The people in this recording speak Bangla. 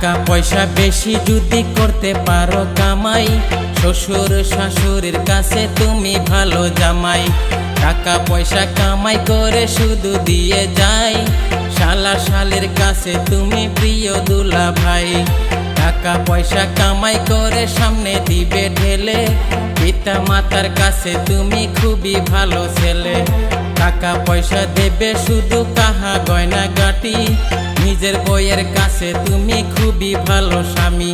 টাকা পয়সা বেশি যদি করতে পারো কামাই। শ্বশুর শাশুড়ির কাছে তুমি ভালো জামাই। টাকা পয়সা কামাই করে শুধু দিয়ে যাই। শালা শালের কাছে তুমি প্রিয় দুলা ভাই টাকা পয়সা কামাই করে সামনে দিবে ঢেলে পিতা মাতার কাছে তুমি খুবই ভালো ছেলে। টাকা পয়সা দেবে শুধু কাহা গয়না গাটি নিজের বইয়ের কাছে তুমি খুবই ভালো স্বামী।